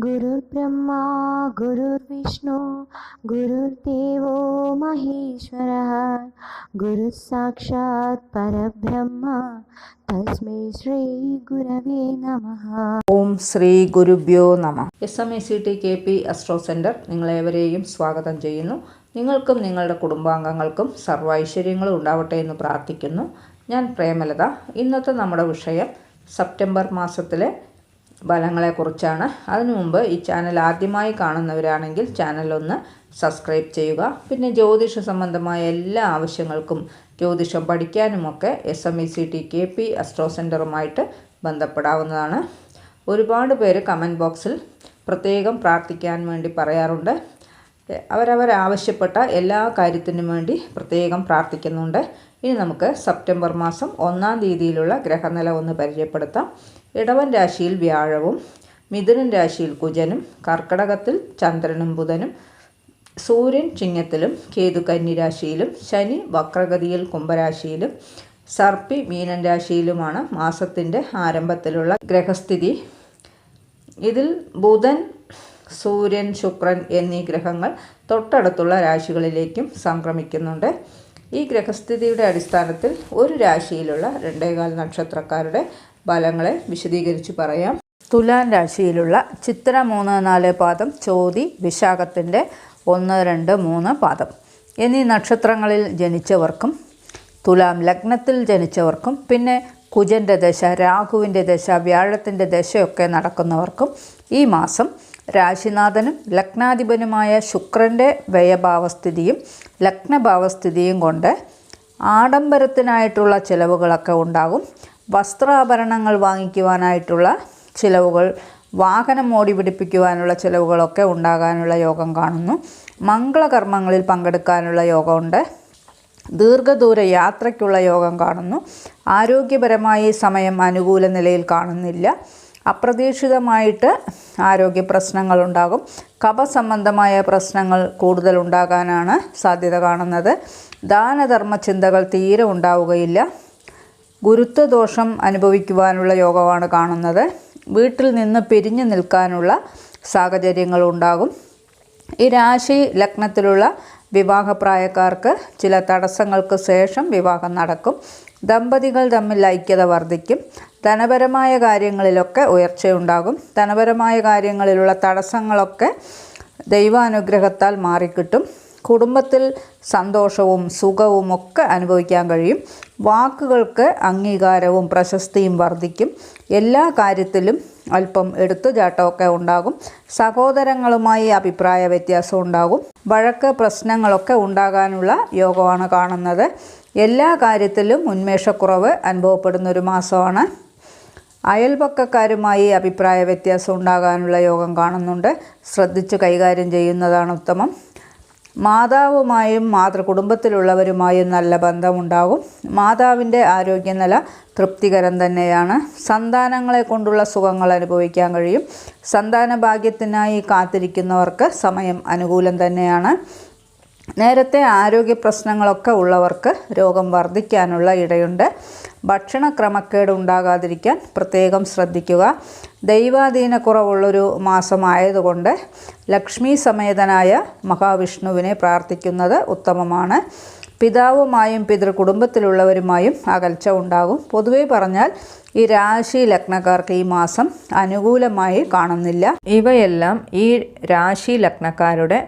गुरुर्ब्रह्मा गुरुर्विष्णु गुरुर्देवो महेश्वरः गुरुः साक्षात् परब्रह्म तस्मै श्रीगुरवे नमः ഓം ശ്രീ ഗുരുഭ്യോ നമ S M A C T K P astro centre നിങ്ങളേവരെയും സ്വാഗതം ചെയ്യുന്നു നിങ്ങൾക്കും നിങ്ങളുടെ കുടുംബാംഗങ്ങൾക്കും സർവ്വ ഐശ്വര്യങ്ങളും ഉണ്ടാവട്ടെ എന്ന് പ്രാർത്ഥിക്കുന്നു ഞാൻ പ്രേമലത ഇന്നത്തെ നമ്മുടെ വിഷയം സെപ്റ്റംബർ മാസത്തിലെ ഫലങ്ങളെക്കുറിച്ചാണ്. അതിനു മുമ്പ് ഈ ചാനൽ ആദ്യമായി കാണുന്നവരാണെങ്കിൽ ചാനൽ ഒന്ന് സബ്സ്ക്രൈബ് ചെയ്യുക. പിന്നെ ജ്യോതിഷ സംബന്ധമായ എല്ലാ ആവശ്യങ്ങൾക്കും ജ്യോതിഷം പഠിക്കാനുമൊക്കെ S M E C T K P astro സെന്ററുമായിട്ട് ബന്ധപ്പെടാവുന്നതാണ്. ഒരുപാട് പേര് കമന്റ് ബോക്സിൽ പ്രത്യേകം പ്രാർത്ഥിക്കാൻ വേണ്ടി പറയാറുണ്ട്. അവരവരാവശ്യപ്പെട്ട എല്ലാ കാര്യത്തിനും വേണ്ടി പ്രത്യേകം പ്രാർത്ഥിക്കുന്നുണ്ട്. ഇനി നമുക്ക് സെപ്റ്റംബർ മാസം ഒന്നാം തീയതിയിലുള്ള ഗ്രഹനില ഒന്ന് പരിചയപ്പെടുത്താം. ഇടവൻ രാശിയിൽ വ്യാഴവും മിഥുനൻ രാശിയിൽ കുജനും കർക്കടകത്തിൽ ചന്ദ്രനും ബുധനും സൂര്യൻ ചിങ്ങത്തിലും കേതു കന്നി രാശിയിലും ശനി വക്രഗതിയിൽ കുംഭരാശിയിലും സർപ്പി മീനൻ രാശിയിലുമാണ് മാസത്തിന്റെ ആരംഭത്തിലുള്ള ഗ്രഹസ്ഥിതി. ഇതിൽ ബുധൻ സൂര്യൻ ശുക്രൻ എന്നീ ഗ്രഹങ്ങൾ തൊട്ടടുത്തുള്ള രാശികളിലേക്കും സംക്രമിക്കുന്നുണ്ട്. ഈ ഗ്രഹസ്ഥിതിയുടെ അടിസ്ഥാനത്തിൽ ഒരു രാശിയിലുള്ള രണ്ടേകാൽ നക്ഷത്രക്കാരുടെ ഫലങ്ങളെ വിശദീകരിച്ച് പറയാം. തുലാൻ രാശിയിലുള്ള ചിത്ര മൂന്ന് നാല് പാദം ചോതി വിശാഖത്തിന്റെ ഒന്ന് രണ്ട് മൂന്ന് പാദം എന്നീ നക്ഷത്രങ്ങളിൽ ജനിച്ചവർക്കും തുലാം ലഗ്നത്തിൽ ജനിച്ചവർക്കും പിന്നെ കുജന്റെ ദശ രാഹുവിന്റെ ദശ വ്യാഴത്തിന്റെ ദശയൊക്കെ നടക്കുന്നവർക്കും ഈ മാസം രാശിനാഥനും ലഗ്നാധിപനുമായ ശുക്രന്റെ വ്യയഭാവസ്ഥിതിയും ലഗ്നഭാവസ്ഥിതിയും കൊണ്ട് ആഡംബരത്തിനായിട്ടുള്ള ചിലവുകളൊക്കെ ഉണ്ടാകും. വസ്ത്രാഭരണങ്ങൾ വാങ്ങിക്കുവാനായിട്ടുള്ള ചിലവുകൾ വാഹനം ഓടി പിടിപ്പിക്കുവാനുള്ള ചിലവുകളൊക്കെ ഉണ്ടാകാനുള്ള യോഗം കാണുന്നു. മംഗളകർമ്മങ്ങളിൽ പങ്കെടുക്കാനുള്ള യോഗമുണ്ട്. ദീർഘദൂര യാത്രയ്ക്കുള്ള യോഗം കാണുന്നു. ആരോഗ്യപരമായി സമയം അനുകൂല നിലയിൽ കാണുന്നില്ല. അപ്രതീക്ഷിതമായിട്ട് ആരോഗ്യ പ്രശ്നങ്ങളുണ്ടാകും. കഫസംബന്ധമായ പ്രശ്നങ്ങൾ കൂടുതൽ ഉണ്ടാകാനാണ് സാധ്യത കാണുന്നത്. ദാനധർമ്മ ചിന്തകൾ തീരെ ഉണ്ടാവുകയില്ല. ഗുരുത്വദോഷം അനുഭവിക്കുവാനുള്ള യോഗമാണ് കാണുന്നത്. വീട്ടിൽ നിന്ന് പിരിഞ്ഞു നിൽക്കാനുള്ള സാഹചര്യങ്ങൾ ഉണ്ടാകും. ഈ രാശി ലഗ്നത്തിലുള്ള വിവാഹപ്രായക്കാർക്ക് ചില തടസ്സങ്ങൾക്ക് ശേഷം വിവാഹം നടക്കും. ദമ്പതികൾ തമ്മിൽ ഐക്യത വർദ്ധിക്കും. ധനപരമായ കാര്യങ്ങളിലൊക്കെ ഉയർച്ചയുണ്ടാകും. ധനപരമായ കാര്യങ്ങളിലുള്ള തടസ്സങ്ങളൊക്കെ ദൈവാനുഗ്രഹത്താൽ മാറിക്കിട്ടും. കുടുംബത്തിൽ സന്തോഷവും സുഖവും ഒക്കെ അനുഭവിക്കാൻ കഴിയും. വാക്കുകൾക്ക് അംഗീകാരവും പ്രശസ്തിയും വർദ്ധിക്കും. എല്ലാ കാര്യത്തിലും അല്പം എടുത്തുചാട്ടമൊക്കെ ഉണ്ടാകും. സഹോദരങ്ങളുമായി അഭിപ്രായ വ്യത്യാസം ഉണ്ടാകും. വഴക്ക് പ്രശ്നങ്ങളൊക്കെ ഉണ്ടാകാനുള്ള യോഗമാണ് കാണുന്നത്. എല്ലാ കാര്യത്തിലും ഉന്മേഷക്കുറവ് അനുഭവപ്പെടുന്ന ഒരു മാസമാണ് അയൽപക്കക്കാരുമായി അഭിപ്രായ വ്യത്യാസം ഉണ്ടാകാനുള്ള യോഗം കാണുന്നുണ്ട്. ശ്രദ്ധിച്ച് കൈകാര്യം ചെയ്യുന്നതാണ് ഉത്തമം. മാതാവുമായും മാതൃകുടുംബത്തിലുള്ളവരുമായും നല്ല ബന്ധമുണ്ടാകും. മാതാവിന്റെ ആരോഗ്യനില തൃപ്തികരം തന്നെയാണ്. സന്താനങ്ങളെ കൊണ്ടുള്ള സുഖങ്ങൾ അനുഭവിക്കാൻ കഴിയും. സന്താന ഭാഗ്യത്തിനായി കാത്തിരിക്കുന്നവർക്ക് സമയം അനുകൂലം തന്നെയാണ്. നേരത്തെ ആരോഗ്യ പ്രശ്നങ്ങളൊക്കെ ഉള്ളവർക്ക് രോഗം വർദ്ധിക്കാനുള്ള ഇടയുണ്ട്. ഭക്ഷണ ക്രമക്കേട് ഉണ്ടാകാതിരിക്കാൻ പ്രത്യേകം ശ്രദ്ധിക്കുക. ദൈവാധീന കുറവുള്ളൊരു മാസമായതുകൊണ്ട് ലക്ഷ്മി സമേതനായ മഹാവിഷ്ണുവിനെ പ്രാർത്ഥിക്കുന്നത് ഉത്തമമാണ്. പിതാവുമായും പിതൃകുടുംബത്തിലുള്ളവരുമായും അകൽച്ച ഉണ്ടാകും. പൊതുവെ പറഞ്ഞാൽ ഈ രാശി ലഗ്നക്കാർക്ക് ഈ മാസം അനുകൂലമായി കാണുന്നില്ല. ഇവയെല്ലാം ഈ രാശി ലഗ്നക്കാരുടെ